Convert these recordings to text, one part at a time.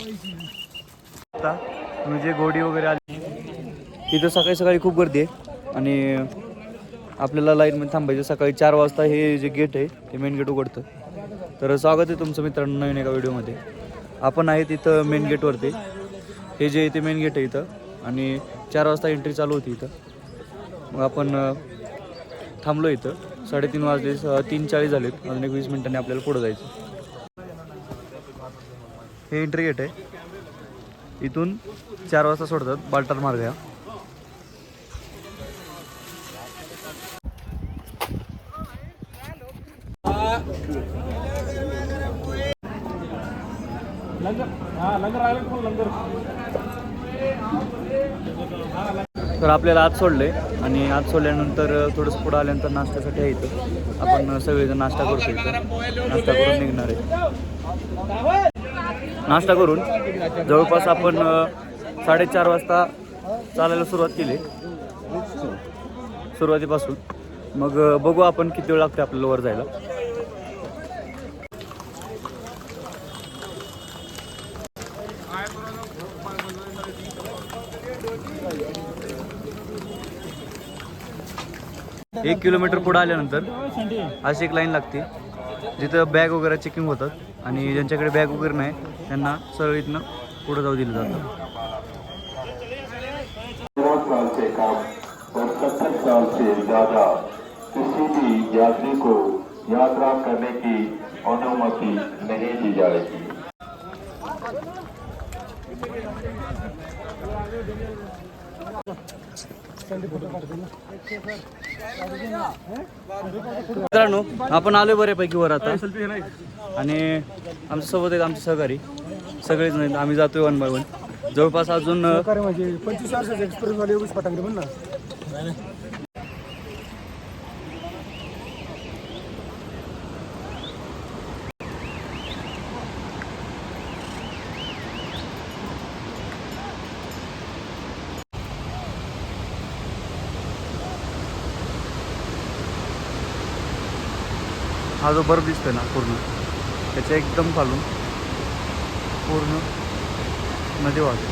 आता म्हणजे गोडी वगैरे आली तिथं सकाळी सकाळी खूप गर्दी आहे. आणि आपल्याला लाईनमध्ये थांबायचं सकाळी चार वाजता हे जे गेट आहे ते मेन गेट उघडतं. तर स्वागत आहे तुमचं मित्रांनो नवीन एका व्हिडिओमध्ये. आपण आहेत इथं मेन गेटवरती हे जे इथे मेन गेट आहे इथं. आणि चार वाजता एंट्री चालू होती इथं. मग आपण थांबलो इथं. साडेतीन वाजले स- तीन चाळीस झालेत. अजून एक वीस मिनिटांनी आपल्याला पुढं जायचं हे एंट्री गेट आहे. इथून चार वाजता सोडतात. बाल्टार मार्ग या तर आपल्याला आत सोडले आणि आत सोडल्यानंतर थोडंसं पुढं आल्यानंतर नाश्त्यासाठी आहे इथं. आपण सगळेजण नाश्ता करतो इथं नाश्ता करून निघणार आहे. नाश्ता करून जवळपास आपण साडेचार वाजता चालायला सुरुवात केली. सुरुवातीपासून. मग बघू आपण किती वेळ लागते आपल्याला वर जायला. एक किलोमीटर पुढे आल्यानंतर अशी एक लाईन लागते जिथं बॅग वगैरे चेकिंग होतात आणि ज्यांच्याकडे बॅग वगैरे नाही त्यांना सरळ पुढे जाऊ दिलं जातं. ज्यादा किसी भी यात्री को यात्रा करने की अनुमति नहीं दी जाएगी मित्रांनो आपण आलोय बऱ्यापैकी वर आता. आणि आमच्यासोबत एक आमचे सहकारी. सगळेच नाही आम्ही जातोय वन बाय वन जवळपास अजून म्हणजे पंचवीस वर्षाचे एक्सपिरियन्स वाले योगेश पटांगरे हा जो बर्फ दिसतोय ना पूर्ण त्याच्या एकदम खालून पूर्ण नदी वाहते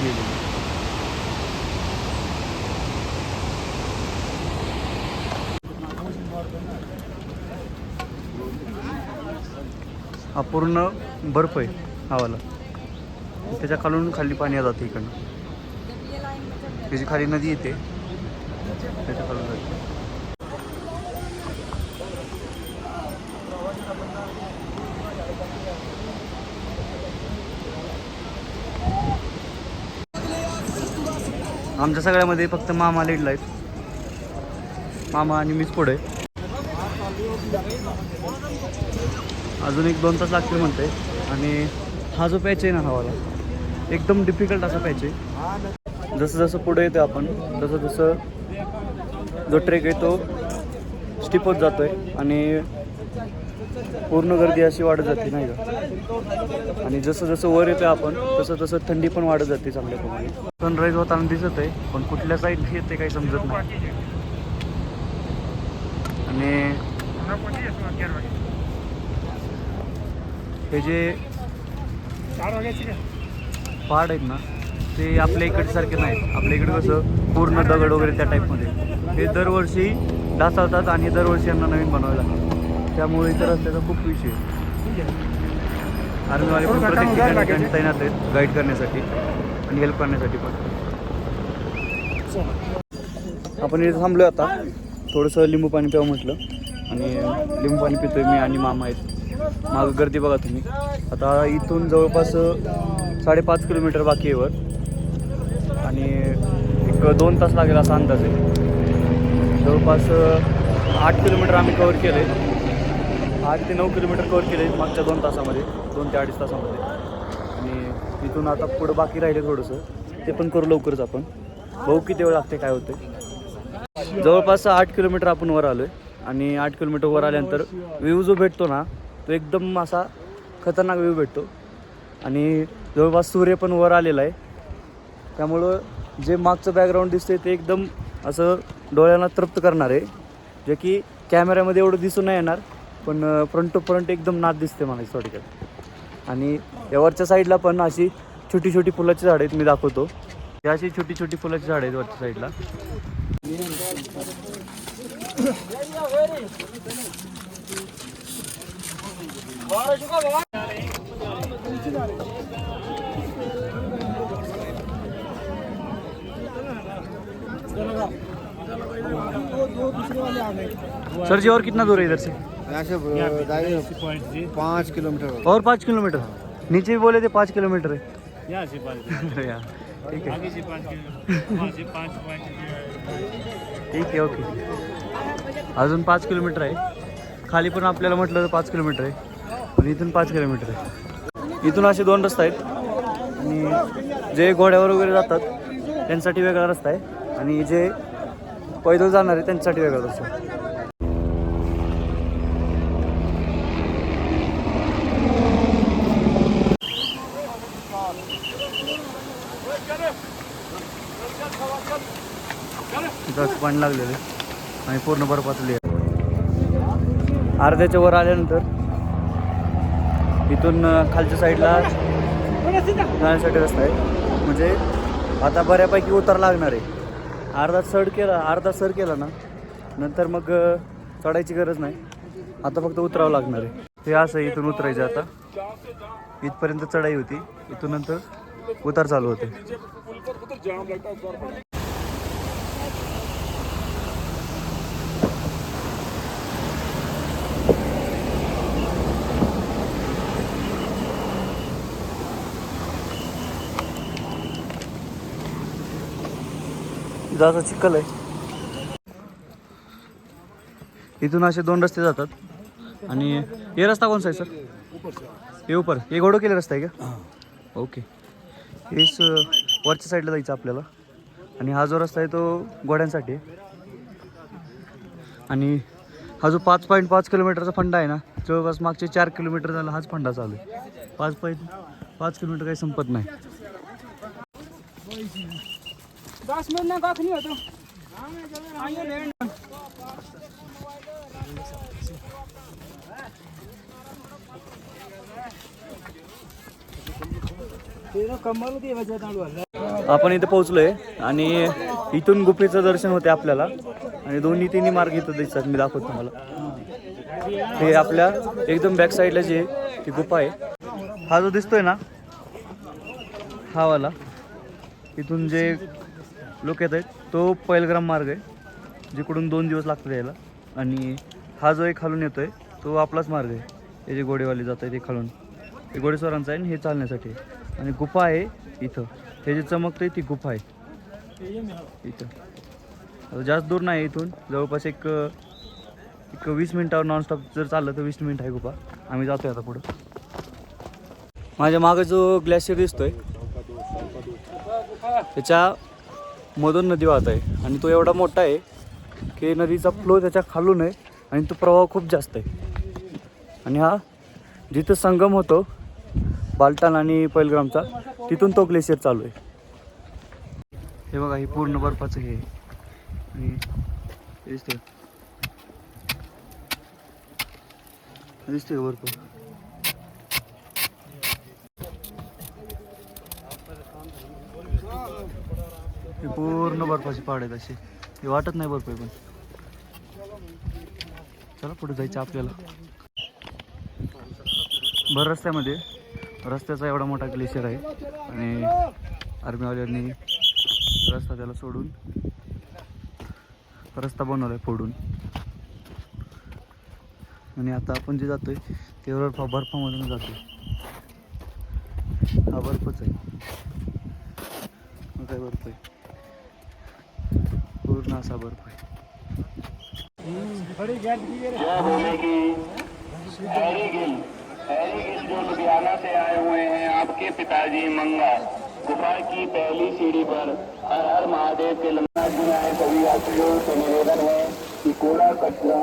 गेली. हा पूर्ण बर्फ आहे हावाला. त्याच्या खालून खाली पाणी जाते इकडनं. त्याची खाली नदी येते. त्याच्याकडून जाते आमच्या सगळ्यामध्ये फक्त मामा लीड आहेत. मामा आणि मीच पुढे. अजून एक दोन तास लागतील म्हणते. आणि हा जो पॅच आहे ना हवाला एकदम डिफिकल्ट असा पॅच आहे. जसं जसं पुढे येतो आपण तसं तसं जो ट्रेक आहे तो स्टिप होत जातोय आणि पूर्ण गर्दी अशी वाढत जाते नाही का? आणि जसं जसं वर येतोय आपण तसं तसं थंडी पण वाढत जाते चांगल्या प्रमाणे सनराईज होताना दिसत आहे पण कुठल्या साईड येते काही समजत नाही. आणि हे जे पहाड आहेत ना ते आपल्या इकडे सारखे नाहीत. आपल्या इकडे कसं पूर्ण दगड वगैरे त्या टाईपमध्ये हे दरवर्षी ढासळतात आणि दरवर्षी यांना नवीन बनवावे लागतात. त्यामुळे इतर रस्त्याचा खूप विषय आर्मीवाले पण प्रत्येक ठिकाणी तैनात आहेत गाईड करण्यासाठी आणि हेल्प करण्यासाठी पण. आपण इथे थांबलो आता. थोडंसं लिंबू पाणी प्यावं म्हटलं. आणि लिंबू पाणी पितोय मी आणि मामा आहेत. मागं गर्दी बघा तुम्ही. आता इथून जवळपास साडेपाच किलोमीटर बाकी आहे वर. आणि एक दोन तास लागेल असा अंदाज आहे. जवळपास आठ किलोमीटर आम्ही कवर केले. आठ ते नऊ किलोमीटर कवर केले मागच्या दोन तासामध्ये दोन ते अडीच तासामध्ये. आणि इथून आता पुढं बाकी राहिले थोडंसं. ते पण करू लवकरच आपण. बघू किती वेळ लागते काय होते जवळपास आठ किलोमीटर आपण वर आलो आहे आणि आठ किलोमीटर वर आल्यानंतर व्ह्यू जो भेटतो ना तो एकदम असा खतरनाक व्ह्यू भेटतो. आणि जवळपास सूर्य पण वर आलेला आहे. त्यामुळं जे मागचं बॅकग्राऊंड दिसते ते एकदम असं डोळ्यांना तृप्त करणार आहे. जे की कॅमेऱ्यामध्ये एवढं दिसून नाही येणार पण फ्रंट टू फ्रंट एकदम नाद दिसते मला इथं थोडक्यात. आणि यावरच्या साईडला पण अशी छोटी छोटी फुलाची झाडं आहेत मी दाखवतो. हे अशी छोटी छोटी फुलाची झाडं आहेत वरच्या साईडला सर जी और कितना दूर है इधर से? यहाँ से जाएंगे पाँच किलोमीटर और पाँच किलोमीटर? नीचे भी बोले थे पाँच किलोमीटर है। यहाँ से पाँच अरे यार ठीक है। ठीक आहे ओके। अजून पाच किलोमीटर आहे. खाली पण आपल्याला म्हटलं तर पाच किलोमीटर आहे. पण इथून पाच किलोमीटर आहे. इथून असे दोन रस्ते आहेत. आणि जे घोड्यावर वगैरे जातात त्यांच्यासाठी वेगळा रस्ता आहे. आणि जे पैदल जाणार आहे त्यांच्यासाठी वेगळा असतो पाणी लागलेले आणि पूर्ण बर्फातली आहे. अर्ध्याच्या वर आल्यानंतर इथून खालच्या साईडला जाण्यासाठी रस्ता आहे. म्हणजे आता बऱ्यापैकी उतार लागणार आहे. अर्धा चढ केला अर्धा सर केला ना नंतर मग चढायची गरज नाही. आता फक्त उतरावं लागणार आहे. हे असं इथून उतरायचं आता. इथपर्यंत चढाई होती. इथून नंतर उतार चालू होते. जायचा चिखल आहे. इथून असे दोन रस्ते जातात. आणि हे रस्ता कोणता आहे सर? हे उपर. हे घोडं केले रस्ता आहे का? ओके. हेच वरच्या साईडला जायचं आपल्याला. आणि हा जो रस्ता आहे तो घोड्यांसाठी आहे. आणि हा जो पाच पॉईंट पाच किलोमीटरचा फंडा आहे ना जवळपास मागचे चार किलोमीटर झाला हाच फंडा चालू आहे. पाच पॉईंट पाच किलोमीटर काही संपत नाही. दस मिनट ना कख नहीं होता। कमल की आहे आपण इथे पोहोचलोय आणि इथून गुफेचं दर्शन होते आपल्याला. आणि दोन्ही तिन्ही मार्ग इथं दिसतात. मी दाखवतो तुम्हाला. हे आपल्या एकदम बॅक साईडला जे आहे, ती गुफा आहे. हा जो दिसतोय ना हा वाला इथून जे लोक येत आहेत. तो पैलग्राम मार्ग आहे जिकडून दोन दिवस लागतात यायला. आणि हा जो एक खालून येतो आहे तो आपलाच मार्ग आहे. हे जे घोडेवाले जात आहे ते खालून. हे घोडेस्वरांचं आहे आणि हे चालण्यासाठी आणि गुफा आहे इथं. हे जे आहे ती गुफा आहे. इथं. जास्त दूर नाही इथून. जवळपास एक एक वीस मिनटावर नॉनस्टॉप जर चाललं तर वीस मिनिट आहे गुफा. आम्ही जातोय आता पुढं. माझ्या मागं जो ग्लॅशियर दिसतोय त्याच्या मधून नदी वाहत आहे आणि तो एवढा मोठा आहे की नदीचा फ्लो त्याच्या खालून आहे आणि तो प्रवाह खूप जास्त आहे. आणि हा जिथं संगम होतो बालटान आणि पैलग्रामचा तिथून तो ग्लेशियर चालू आहे. हे बघा हे पूर्ण बर्फाचं हे दिसतोय. दिसतोय बर्फ? हे पूर्ण बर्फाची पहाड आहेत अशी हे वाटत नाही बर्फ आहे पण. चला पुढे जायचं आपल्याला. भर रस्त्यामध्ये. रस्त्याचा एवढा मोठा ग्लेशियर आहे. आणि आर्मीवाल्यांनी रस्ता त्याला सोडून रस्ता बनवला आहे फोडून. आणि आता आपण जे जातोय ते बर्फा बर्फामधून जातोय. हा बर्फच आहे. काय बर्फ आहे? पूर्ण असा बर्फ़ आहे जो लुधियाना से आए हुए हैं आपके पिताजी मंगा गुफा की पहली सीढ़ी पर हर हर महादेव के लंबा दिन आए सभी यात्रियों से निवेदन है कि कूड़ा कचरा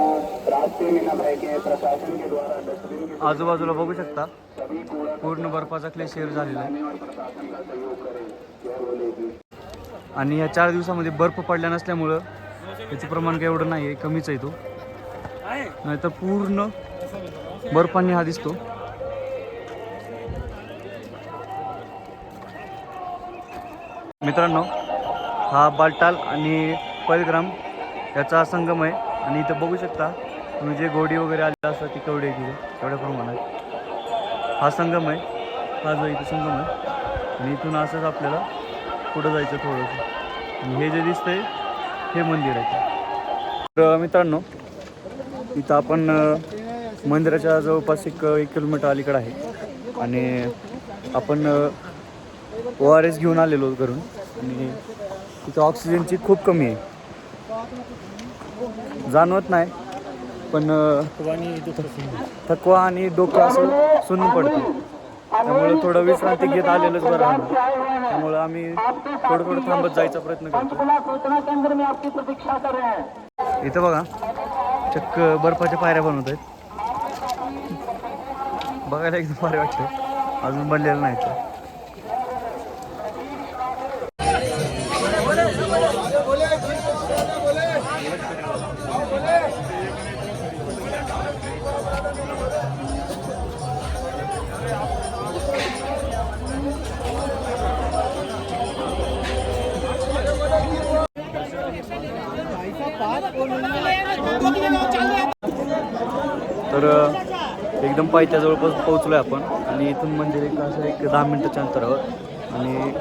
रास्ते में न फेंके प्रशासन के द्वारा डस्टबिन के आजूबाजूला बघू शकता। सभी कूड़ा पूर्ण बर्फाचा ग्लेशियर झालेला आहे आणि ह्या चार दिवसामध्ये बर्फ पडल्या नसल्यामुळं त्याचं प्रमाण काही एवढं नाही आहे कमीच आहे तो. नाहीतर पूर्ण बर्फांनी हा दिसतो. मित्रांनो हा बालटाल आणि पैलग्राम याचा संगम आहे. आणि इथं बघू शकता तुम्ही जे गोडी वगैरे आलेला असतात ती केवढी तिथे तेवढ्या प्रमाणात. हा संगम आहे. हा जो इथं संगम आहे. आणि इथून असंच आपल्याला पुढं जायचं थोडंसं. आणि हे जे दिसतंय हे मंदिर आहे. तर मित्रांनो इथं आपण मंदिराच्या जवळपास एक एक किलोमीटर अलीकडे आहे. आणि आपण ओ आर एस घेऊन आलेलो घरून. आणि तिथं ऑक्सिजनची खूप कमी आहे. जाणवत नाही पण थकवा आणि डोकं असं सुन्न पडतं. त्यामुळे थोडं विश्रांती घेत आलेलंच बरं राहणार त्यामुळं आम्ही थोडं थोडं थांबत जायचा प्रयत्न करतो. इथं बघा चक्क बर्फाच्या पायऱ्या बनवत आहेत. बघायला एकदम भारी वाटतं अजून बनलेलं नाही तर पायथ्या जवळपास पोहोचलो आहे आपण. आणि इथून मंदिर एक असं एक दहा मिनटाच्या अंतरावर. आणि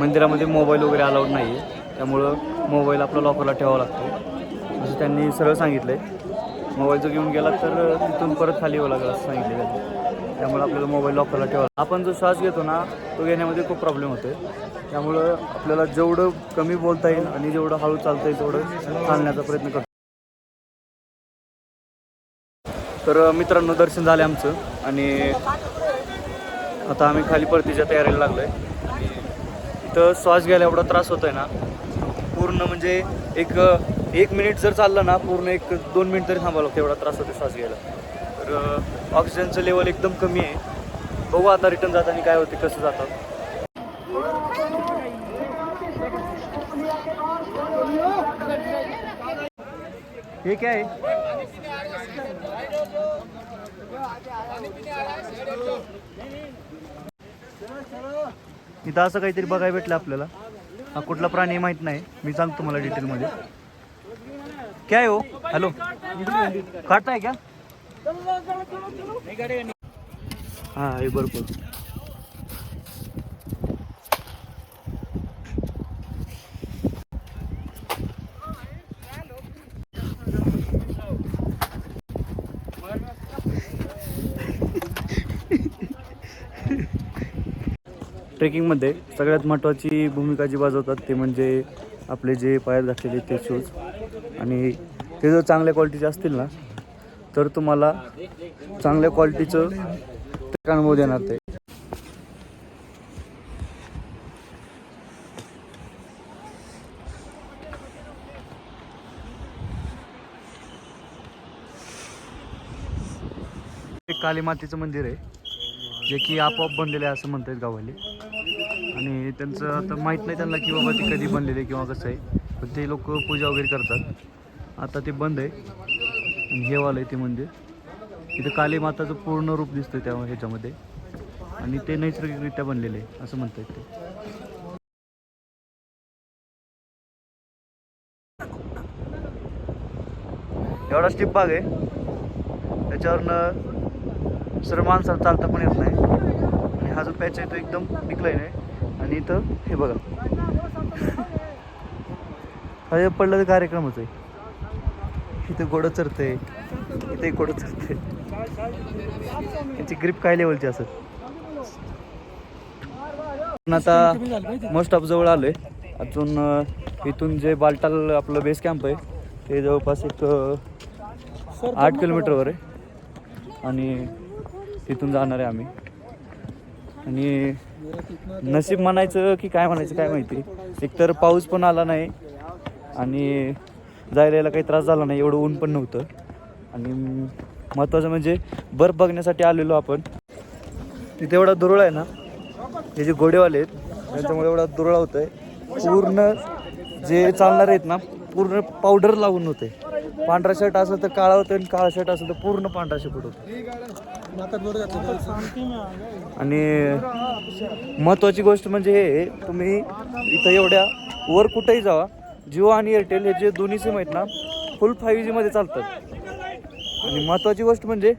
मंदिरामध्ये मोबाईल वगैरे अलाउड नाही आहे त्यामुळं मोबाईल आपला लॉकरला ठेवावा लागतो. असं त्यांनी सरळ सांगितलं आहे मोबाईल जर घेऊन गेला तर तिथून परत खाली यावं लागेल असं सांगितलं त्यांनी त्यामुळे आपल्याला मोबाईल लॉकरला ठेवा आपण जो श्वास घेतो ना तो घेण्यामध्ये खूप प्रॉब्लेम होतो त्यामुळं आपल्याला जेवढं कमी बोलता येईल आणि जेवढं हळू चालता येईल तेवढं चालण्याचा प्रयत्न करतो. तर मित्रांनो दर्शन झाले आमचं. आणि आता आम्ही खाली परतीच्या तयारीला लागलो आहे इथं श्वास घ्यायला एवढा त्रास होतोय ना पूर्ण म्हणजे एक एक मिनिट जर चाललं ना पूर्ण एक दोन मिनिट तरी थांबावं लागतं एवढा त्रास होतो श्वास घ्यायला. तर ऑक्सिजनचं लेवल एकदम कमी आहे. बघू आता रिटर्न जाताना काय होते कसं जातं. हे काय? इथं असं काहीतरी बघायला भेटलं आपल्याला. हा कुठला प्राणी माहीत नाही. मी सांगतो मला डिटेलमध्ये. काय हो? हॅलो काढताय का? हा हे बरोबर ट्रेकिंगमध्ये सगळ्यात महत्त्वाची भूमिका जी बजावतात ते म्हणजे आपले जे पायात घातलेले ते शूज आणि ते जर चांगल्या क्वालिटीचे असतील ना तर तुम्हाला चांगल्या क्वालिटीचं ट्रेक अनुभव देणार ते. एक काली मातेचं मंदिर आहे जे की आपोआप बनलेलं आहे असं म्हणतात गावाले. आणि त्यांचं आता माहीत नाही त्यांना की बाबा ते कधी बनलेले किंवा कसं आहे. पण ते लोक पूजा वगैरे करतात. आता ते बंद आहे. आणि हे वालं आहे ते मंदिर. इथं काली माताचं पूर्ण रूप दिसतं त्या ह्याच्यामध्ये. आणि ते नैसर्गिकरित्या बनलेले आहे असं म्हणतात ते. एवढा स्टिप भाग आहे. त्याच्यावरनं सर्व माणसाला चालता पण येत नाही. आणि हा जो पॅच आहे तो एकदम डिक्लाईन नाही आणि इथं हे बघा. हा हे पडलं तर कार्यक्रमच आहे. इथं घोडं चरते इथे एक घोडं चरते याची ग्रिप काय लेवलची असत पण आता मोस्ट ऑफ जवळ आलोय. अजून इथून जे बालटाल आपलं बेस कॅम्प आहे ते जवळपास एक आठ किलोमीटरवर आहे. आणि तिथून जाणार आहे आम्ही. आणि नशीब म्हणायचं की काय म्हणायचं काय माहिती. एकतर पाऊस पण आला नाही आणि जायला यायला काही त्रास झाला नाही एवढं ऊन पण नव्हतं. आणि महत्त्वाचं म्हणजे बर्फ बघण्यासाठी आलेलो आपण. तिथे एवढा दुरळा आहे ना हे जे घोडेवाले आहेत त्यांच्यामुळे एवढा दुरळा होतोय. पूर्ण जे चालणारे आहेत ना पूर्ण पावडर लागून होते. पांढरा शर्ट असेल तर काळा होतं आणि काळा शर्ट असेल तर पूर्ण पांढरा शेपूट होतं आणि महत्त्वाची गोष्ट म्हणजे हे तुम्ही इथं एवढ्या वर कुठेही जावा. जिओ आणि एअरटेल हे जे दोन्ही सिम आहेत ना फुल फाईव्ह जीमध्ये चालतात. आणि महत्त्वाची गोष्ट म्हणजे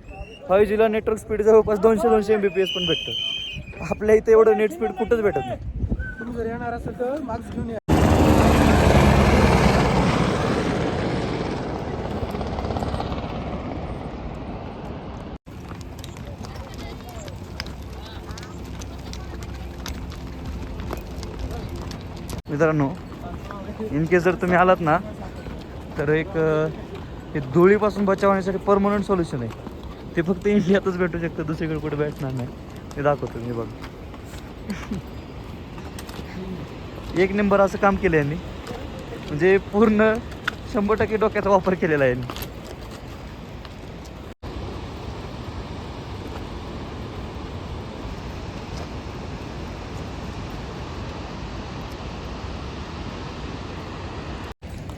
फाईव्ह जीला नेटवर्क स्पीड जवळपास दोनशे दोनशे एम बी पी एस पण भेटतं. आपल्या इथं एवढं नेट स्पीड कुठंच भेटत नाही तुम्ही जर येणार असेल तर मार्क्स घेऊन या मित्रांनो इन केस जर तुम्ही आलात ना तर एक हे धुळीपासून बचावण्यासाठी परमनंट सोल्युशन आहे. ते फक्त इंडियातच भेटू शकतं दुसरीकडे कुठे भेटणार नाही. ते दाखवतो मी बघा. एक नंबर असं काम केलं यांनी. म्हणजे पूर्ण शंभर टक्के डोक्याचा वापर केलेला आहे यांनी.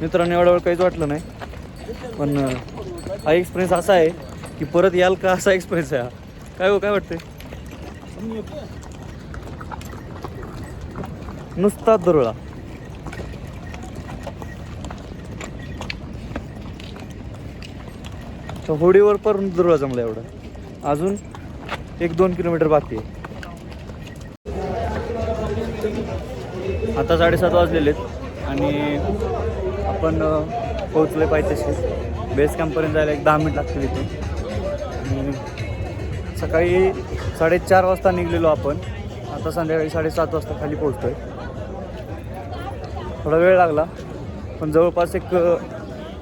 मित्रांनो एवढा वेळ काहीच वाटलं नाही. पण हा एक्सपिरियन्स असा आहे की परत याल का असा एक्सपिरियन्स आहे हा. काय हो काय वाटते नुसता दरोळा. होडीवर पण दुरळा जमला एवढा. अजून एक दोन किलोमीटर बाकी आहे. आता साडेसात वाजलेले आहेत आणि आपण पोहोचले पाहिजे तसे. बेस कॅम्पपर्यंत जायला एक दहा मिनिट लागतील इथे. सकाळी साडेचार वाजता निघलेलो आपण. आता संध्याकाळी साडेसात वाजता खाली पोहोचतो आहे थोडा वेळ लागला पण जवळपास एक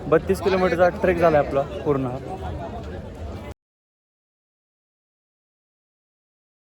बत्तीस किलोमीटरचा ट्रेक झाला आहे आपला पूर्ण.